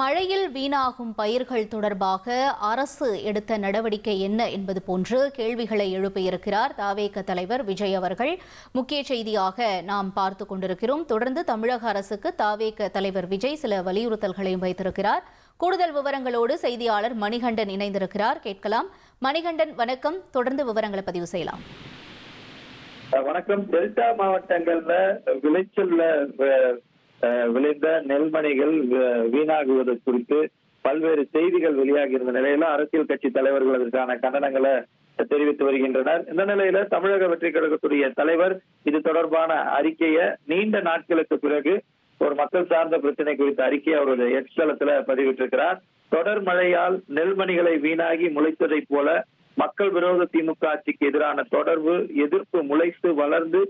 மழையில் வீணாகும் பயிர்கள் தொடர்பாக அரசு எடுத்த நடவடிக்கை என்ன என்பது போன்று கேள்விகளை எழுப்பியிருக்கிறார் தாவேக தலைவர் விஜய் அவர்கள். முக்கிய செய்தியாக நாம் பார்த்து கொண்டிருக்கிறோம். தொடர்ந்து தமிழக அரசுக்கு தாவேக தலைவர் விஜய் சில வலியுறுத்தல்களையும் வைத்திருக்கிறார். கூடுதல் விவரங்களோடு செய்தியாளர் மணிகண்டன் இணைந்திருக்கிறார். கேட்கலாம். மணிகண்டன் வணக்கம். தொடர்ந்து விவரங்களை பதிவு செய்யலாம். வணக்கம். டெல்டா மாவட்டங்கள்ல விளைச்சல்ல விளைந்த நெல்மணிகள் வீணாகுவது குறித்து பல்வேறு செய்திகள் வெளியாகி இருந்த நிலையில அரசியல் கட்சி தலைவர்கள் அதற்கான கண்டனங்களை தெரிவித்து வருகின்றனர். இந்த நிலையில தமிழக வெற்றி கழகத்துடைய தலைவர் இது தொடர்பான அறிக்கையை நீண்ட நாட்களுக்கு பிறகு ஒரு மக்கள் சார்ந்த பிரச்சனை குறித்த அறிக்கையை அவருடைய எக்ஸ் தளத்துல பதிவிட்டிருக்கிறார். தொடர் மழையால் நெல்மணிகளை வீணாகி முளைத்ததைப் போல மக்கள் விரோத திமுக ஆட்சிக்கு எதிரான தொடர்பு எதிர்ப்பு முளைத்து வளர்ந்து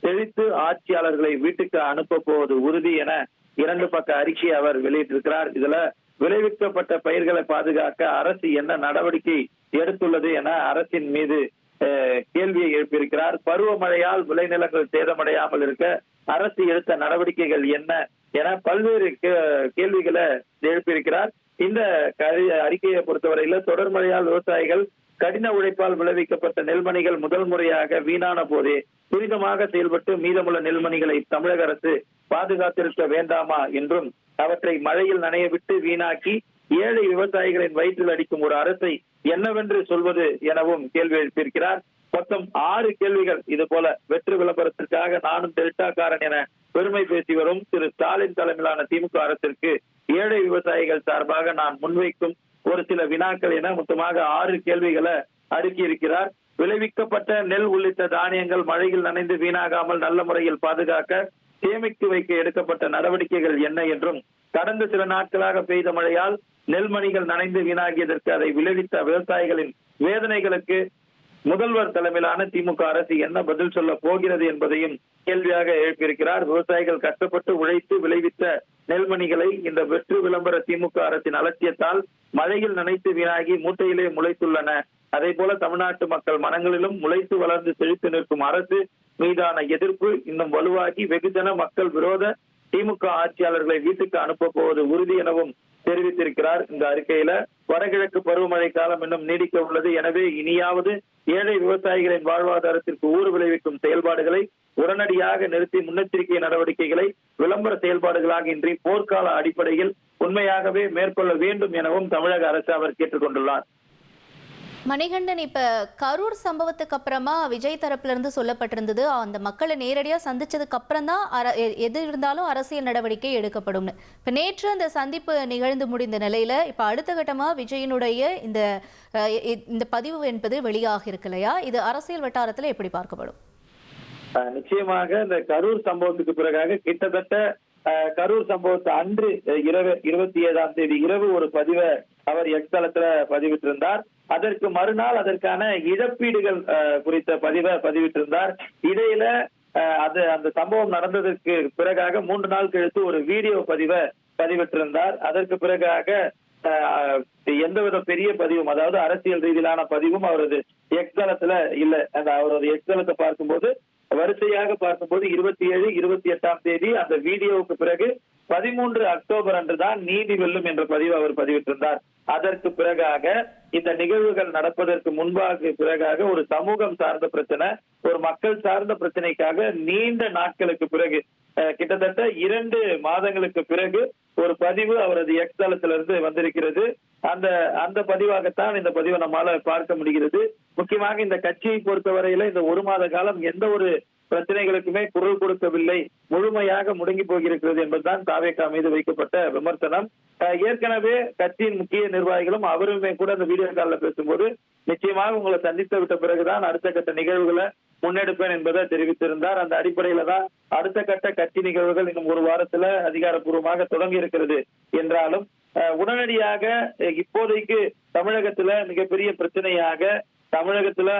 செழித்து ஆட்சியாளர்களை வீட்டுக்கு அனுப்ப போவது உறுதி என இரண்டு பக்க அறிக்கையை அவர் வெளியிட்டிருக்கிறார். இதுல விளைவிக்கப்பட்ட பயிர்களை பாதுகாக்க அரசு என்ன நடவடிக்கை எடுத்துள்ளது என அரசின் மீது அஹ், கேள்வியை எழுப்பியிருக்கிறார். பருவமழையால் விளைநிலங்கள் சேதமடையாமல் இருக்க அரசு எடுத்த நடவடிக்கைகள் என்ன என பல்வேறு கே- கேள்விகளை எழுப்பியிருக்கிறார். இந்த அறிக்கையை பொறுத்தவரையில தொடர் மழையால் விவசாயிகள் கடின உழைப்பால் விளைவிக்கப்பட்ட நெல்மணிகள் முதல் முறையாக வீணான போதே துரிதமாக செயல்பட்டு மீதமுள்ள நெல்மணிகளை தமிழக அரசு பாதுகாத்திருக்க வேண்டாமா என்றும் அவற்றை மழையில் நனைய விட்டு வீணாக்கி ஏழை விவசாயிகளின் வயிற்றில் அடிக்கும் ஒரு அரசை என்னவென்று சொல்வது எனவும் கேள்வி எழுப்பியிருக்கிறார். மொத்தம் ஆறு கேள்விகள் இது போல வெற்று விளம்பரத்திற்காக நானும் டெல்டாக்காரன் என பெருமை பேசி வரும் திரு ஸ்டாலின் தலைமையிலான திமுக அரசிற்கு ஏழை விவசாயிகள் சார்பாக நான் முன்வைக்கும் ஒரு சில வினாக்கள் என மொத்தமாக ஆறு கேள்விகளை அடுக்கியிருக்கிறார் விளைவிக்கப்பட்ட நெல் உள்ளிட்ட தானியங்கள் மழையில் நனைந்து வீணாகாமல் நல்ல முறையில் பாதுகாக்க சேமித்து வைக்க எடுக்கப்பட்ட நடவடிக்கைகள் என்ன என்றும் கடந்த சில நாட்களாக பெய்த மழையால் நெல்மணிகள் நனைந்து வீணாகியதற்கு அதை விளைவித்த விவசாயிகளின் வேதனைகளுக்கு முதல்வர் தலைமையிலான திமுக அரசு என்ன பதில் சொல்ல போகிறது என்பதையும் கேள்வியாக எழுப்பியிருக்கிறார். விவசாயிகள் கஷ்டப்பட்டு உழைத்து விளைவித்த நெல்மணிகளை இந்த வெற்று விளம்பர திமுக அரசின் அலட்சியத்தால் மழையில் நனைத்து வீணாகி மூட்டையிலே முளைத்துள்ளன. அதே போல தமிழ்நாட்டு மக்கள் மனங்களிலும் முளைத்து வளர்ந்து செழித்து நிற்கும் அரசு மீதான எதிர்ப்பு இன்னும் வலுவாகி வெகுஜன மக்கள் விரோத திமுக ஆட்சியாளர்களை வீட்டுக்கு அனுப்ப போவது உறுதி எனவும் தெரிவித்திருக்கிறார். இந்த அறிக்கையில வடகிழக்கு பருவமழை காலம் இன்னும் நீடிக்க உள்ளது. எனவே இனியாவது ஏழை விவசாயிகளின் வாழ்வாதாரத்திற்கு ஊறு விளைவிக்கும் செயல்பாடுகளை உடனடியாக நிறுத்தி முன்னெச்சரிக்கை நடவடிக்கைகளை விளம்பர செயல்பாடுகளாக இன்றி போர்க்கால அடிப்படையில் உண்மையாகவே மேற்கொள்ள வேண்டும் எனவும் தமிழக அரசு அவர் கேட்டுக்கொண்டுள்ளார் மணிகண்டன் இப்ப கரூர் சம்பவத்துக்கு அப்புறமா விஜய் தரப்புல இருந்து சொல்லப்பட்டிருந்தது அந்த மக்களை நேரடியா சந்திச்சதுக்கு அப்புறம் தான் அர- எ- எது இருந்தாலும் அரசியல் நடவடிக்கை எடுக்கப்படும்னு இப்ப நேற்று அந்த சந்திப்பு நிகழ்ந்து முடிந்த நிலையில இப்ப அடுத்த கட்டமா விஜயனுடைய இந்த இந்த பதிவு என்பது வெளியாக இருக்கு இல்லையா? இது அரசியல் வட்டாரத்துல எப்படி பார்க்கப்படும்? நிச்சயமாக இந்த கரூர் சம்பவத்துக்கு பிறகாக கிட்டத்தட்ட கரூர் சம்பவத்தை அன்று இரவு இருபத்தி ஏழாம் தேதி இரவு ஒரு பதிவை அவர் எக்ஸ்தலத்துல பதிவிட்டிருந்தார். அதற்கு மறுநாள் அதற்கான இழப்பீடுகள் அஹ், குறித்த பதிவை பதிவிட்டிருந்தார். இடையில அஹ், அது அந்த சம்பவம் நடந்ததற்கு பிறகாக மூன்று நாள் கழித்து ஒரு வீடியோ பதிவை பதிவிட்டிருந்தார். அதற்கு பிறகாக அஹ், எந்தவித பெரிய பதிவும் அதாவது அரசியல் ரீதியிலான பதிவும் அவரது எக்ஸ்தலத்துல இல்ல. அந்த அவரது எக்ஸ்தலத்தை பார்க்கும்போது வரிசையாக பார்க்கும்போது இருபத்தி ஏழு இருபத்தி எட்டாம் தேதி அந்த வீடியோவுக்கு பிறகு பதிமூன்று அக்டோபர் அன்றுதான் நீதி வெல்லும் என்ற பதிவு அவர் பதிவிட்டிருந்தார். அதற்கு பிறகாக இந்த நிகழ்வுகள் நடப்பதற்கு முன்பாக பிறகாக ஒரு சமூகம் சார்ந்த பிரச்சனை ஒரு மக்கள் சார்ந்த பிரச்சனைக்காக நீண்ட நாட்களுக்கு பிறகு அஹ், கிட்டத்தட்ட இரண்டு மாதங்களுக்கு பிறகு ஒரு பதிவு அவரது எக்ஸ் தளத்திலிருந்து வந்திருக்கிறது. அந்த அந்த பதிவாகத்தான் இந்த பதிவை நம்மால பார்க்க முடிகிறது. முக்கியமாக இந்த கட்சியை பொறுத்தவரையில இந்த ஒரு மாத காலம் எந்த ஒரு பிரச்சனைகளுக்குமே குரல் கொடுக்கவில்லை. முழுமையாக முடங்கி போகிருக்கிறது என்பதுதான் தாவேகா மீது வைக்கப்பட்ட விமர்சனம். ஏற்கனவே கட்சியின் முக்கிய நிர்வாகிகளும் அவருமே கூட அந்த வீடியோ காலில் பேசும்போது நிச்சயமாக உங்களை சந்தித்து விட்ட பிறகுதான் அடுத்த கட்ட நிகழ்வுகளை முன்னெடுப்பேன் என்பதை தெரிவித்திருந்தார். அந்த அடிப்படையில தான் அடுத்த கட்ட கட்சி நிகழ்வுகள் இன்னும் ஒரு வாரத்துல அதிகாரப்பூர்வமாக தொடங்கி இருக்கிறது என்றாலும் உடனடியாக இப்போதைக்கு தமிழகத்துல மிகப்பெரிய பிரச்சனையாக தமிழகத்துல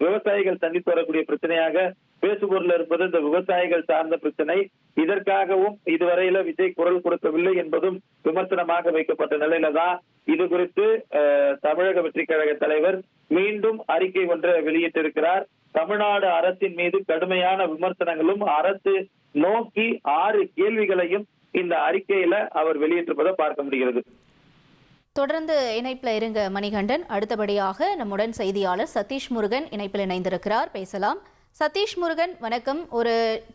விவசாயிகள் சந்தித்து வரக்கூடிய பிரச்சனையாக பேசுபொருள் இருப்பது இந்த விவசாயிகள் சார்ந்த பிரச்சனை. இதற்காகவும் இதுவரையில விஜய் குரல் கொடுக்கவில்லை என்பதும் விமர்சனமாக வைக்கப்பட்ட நிலையில தான் இது குறித்து அஹ், தமிழக வெற்றி கழக தலைவர் மீண்டும் அறிக்கை ஒன்றை வெளியிட்டிருக்கிறார். தமிழ்நாடு அரசின் மீது கடுமையான விமர்சனங்களும் அரசு நோக்கி ஆறு கேள்விகளையும் இந்த அறிக்கையில அவர் வெளியிட்டிருப்பதை பார்க்க முடிகிறது. தொடர்ந்து இணைப்பில் இருங்க மணிகண்டன். அடுத்தபடியாக நம்முடன் செய்தியாளர் சதீஷ் முருகன் இணைப்பில் இணைந்திருக்கிறார். பேசலாம். சதீஷ் முருகன் வணக்கம். ஒரு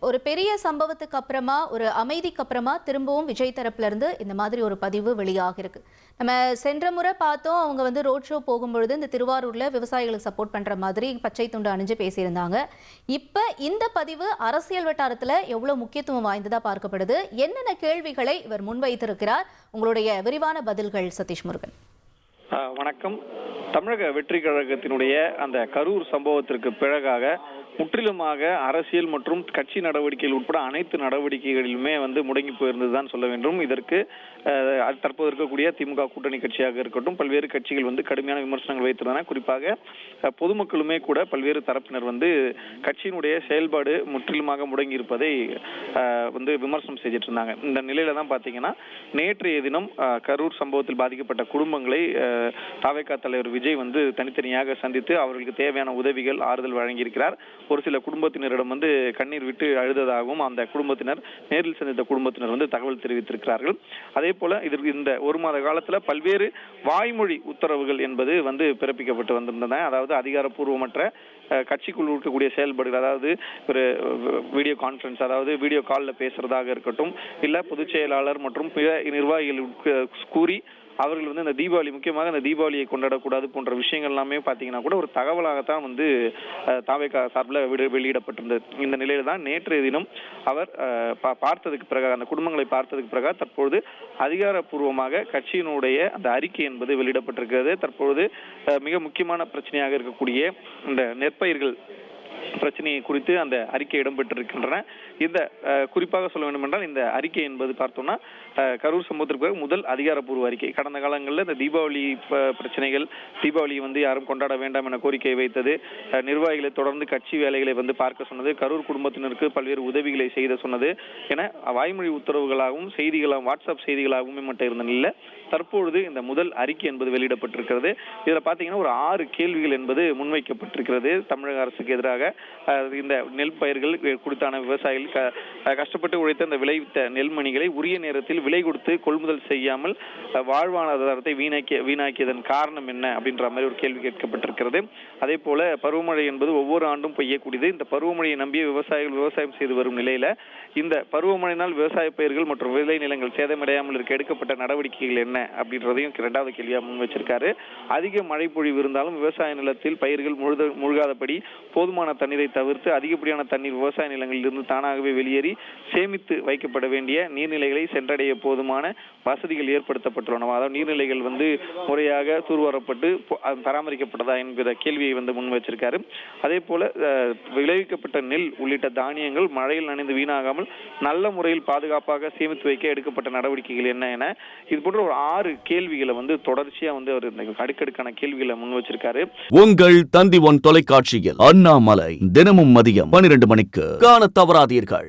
ஒரு பெரிய சம்பவத்துக்கு அப்புறமா ஒரு அமைதிக்கு அப்புறமா திரும்பவும் விஜய் தரப்புல இருந்து இந்த மாதிரி ஒரு பதிவு வெளியாக இருக்கு. நம்ம சென்ற முறை பார்த்தோம் அவங்க வந்து ரோட் ஷோ போகும்பொழுது இந்த திருவாரூரில் விவசாயிகளுக்கு சப்போர்ட் பண்ணுற மாதிரி பச்சை துண்டு அணிஞ்சு பேசியிருந்தாங்க. இப்போ இந்த பதிவு அரசியல் வட்டாரத்தில் எவ்வளோ முக்கியத்துவம் வாய்ந்ததாக பார்க்கப்படுது? என்னென்ன கேள்விகளை இவர் முன்வைத்திருக்கிறார்? உங்களுடைய விரிவான பதில்கள் சதீஷ் முருகன். வணக்கம். தமிழக வெற்றி கழகத்தினுடைய அந்த கரூர் சம்பவத்திற்கு பிறகாக முற்றிலுமாக அரசியல் மற்றும் கட்சி நடவடிக்கைகள் உட்பட அனைத்து நடவடிக்கைகளிலுமே வந்து முடங்கி போயிருந்ததுதான் சொல்ல வேண்டும். இதற்கு தற்போது இருக்கக்கூடிய திமுக கூட்டணி கட்சியாக இருக்கட்டும் பல்வேறு கட்சிகள் வந்து கடுமையான விமர்சனங்கள் வைத்திருந்தன. குறிப்பாக பொதுமக்களுமே கூட பல்வேறு தரப்பினர் வந்து கட்சியினுடைய செயல்பாடு முற்றிலுமாக முடங்கி இருப்பதை வந்து விமர்சனம் செஞ்சிட்டு இருந்தாங்க. இந்த நிலையில தான் பாத்தீங்கன்னா நேற்றைய தினம் கரூர் சம்பவத்தில் பாதிக்கப்பட்ட குடும்பங்களை தாவேகா தலைவர் விஜய் வந்து தனித்தனியாக சந்தித்து அவர்களுக்கு தேவையான உதவிகள் ஆறுதல் வழங்கியிருக்கிறார். ஒரு சில குடும்பத்தினரிடம் வந்து கண்ணீர் விட்டு அழுததாகவும் அந்த குடும்பத்தினர் நேரில் சந்தித்த குடும்பத்தினர் வந்து தகவல் தெரிவித்திருக்கிறார்கள். அதே போல இதற்கு இந்த ஒரு மாத காலத்தில் பல்வேறு வாய்மொழி உத்தரவுகள் என்பது வந்து பிறப்பிக்கப்பட்டு வந்திருந்தன. அதாவது அதிகாரப்பூர்வமற்ற கட்சிக்குள் இருக்கக்கூடிய செயல்பாடுகள் அதாவது ஒரு வீடியோ கான்ஃபரன்ஸ் அதாவது வீடியோ காலில் பேசுறதாக இருக்கட்டும் இல்லை பொதுச் செயலாளர் மற்றும் பிற நிர்வாகிகள் கூறி அவர்கள் வந்து இந்த தீபாவளி முக்கியமாக இந்த தீபாவளியை கொண்டாடக்கூடாது போன்ற விஷயங்கள் எல்லாமே பார்த்தீங்கன்னா கூட ஒரு தகவலாகத்தான் வந்து அஹ், சார்பில் விடு வெளியிடப்பட்டிருந்தது. இந்த நிலையில் தான் நேற்றைய தினம் அவர் அஹ், பா- பார்த்ததுக்கு பிறகு அந்த குடும்பங்களை பார்த்ததுக்கு பிறகு தற்பொழுது அதிகாரப்பூர்வமாக கட்சியினுடைய அந்த அறிக்கை என்பது வெளியிடப்பட்டிருக்கிறது. தற்பொழுது மிக முக்கியமான பிரச்சனையாக இருக்கக்கூடிய இந்த நெற்பயிர்கள் பிரச்சனையை குறித்து அந்த அறிக்கை இடம்பெற்றிருக்கின்றன. இந்த குறிப்பாக சொல்ல வேண்டும் என்றால் இந்த அறிக்கை என்பது பார்த்தோம்னா கரூர் சம்பவத்திற்கு பிறகு முதல் அதிகாரப்பூர்வ அறிக்கை. கடந்த காலங்களில் இந்த தீபாவளி ப- பிரச்சனைகள் தீபாவளியை வந்து யாரும் கொண்டாட வேண்டாம் என கோரிக்கை வைத்தது. நிர்வாகிகளை தொடர்ந்து கட்சி வேலைகளை வந்து பார்க்க சொன்னது கரூர் குடும்பத்தினருக்கு பல்வேறு உதவிகளை செய்த சொன்னது என வாய்மொழி உத்தரவுகளாகவும் செய்திகளாகவும் வாட்ஸ்அப் செய்திகளாகவும் மட்டும் இருந்த நிலையில் தற்பொழுது இந்த முதல் அறிக்கை என்பது வெளியிடப்பட்டிருக்கிறது. இதில் பார்த்தீங்கன்னா ஒரு ஆறு கேள்விகள் என்பது முன்வைக்கப்பட்டிருக்கிறது. தமிழக அரசுக்கு எதிராக இந்த நெல் பயிர்கள் கொடுத்தான விவசாயிகள் கஷ்டப்பட்டு உழைத்த இந்த விளைவித்த நெல்மணிகளை உரிய நேரத்தில் விலை கொடுத்து கொள்முதல் செய்யாமல் வாழ்வாதாரத்தை வீணாக்கிய வீணாக்கியதன் காரணம் என்ன அப்படின்ற மாதிரி ஒரு கேள்வி கேட்கப்பட்டிருக்கிறது. அதே போல பருவமழை என்பது ஒவ்வொரு ஆண்டும் பெய்யக்கூடியது. இந்த பருவமழையை நம்பிய விவசாயிகள் விவசாயம் செய்து வரும் நிலையில இந்த பருவமழையினால் விவசாய பயிர்கள் மற்றும் விளை நிலங்கள் சேதமடையாமல் இருக்க எடுக்கப்பட்ட நடவடிக்கைகள் என்ன அப்படின்றதையும் இரண்டாவது கேள்வியாக முன் வச்சிருக்காரு. அதிக மழை பொழிவு இருந்தாலும் விவசாய நிலத்தில் பயிர்கள் முழுத முழுகாதபடி போதுமான தண்ணீரை தவிர்த்து அதிகப்படியான தண்ணீர் விவசாய நிலங்களில் இருந்து தானாகவே வெளியேறி சேமித்து வைக்கப்பட வேண்டிய நீர்நிலைகளை சென்றடைய போதுமான வசதிகள் ஏற்படுத்தப்பட்டுள்ளன. அதாவது நீர்நிலைகள் வந்து முறையாக தூர்வாரப்பட்டு அது பராமரிக்கப்பட்டதா என்கிற கேள்வியை வந்து முன் வச்சிருக்காரு. அதே போல விளைவிக்கப்பட்ட நெல் உள்ளிட்ட தானியங்கள் மழையில் நனைந்து வீணாகாமல் நல்ல முறையில் பாதுகாப்பாக சேமித்து வைக்க எடுக்கப்பட்ட நடவடிக்கைகள் என்ன என இது போன்ற ஒரு ஆறு கேள்விகளை வந்து தொடர்ச்சியா வந்து அவர் இந்த அடுக்கடுக்கான கேள்விகளை முன் வச்சிருக்காரு. உங்கள் தந்தி ஒன் தொலைக்காட்சியில் அண்ணாமலை. தினமும் மதியம் பனிரெண்டு மணிக்கு காண தவறாதீர்கள்.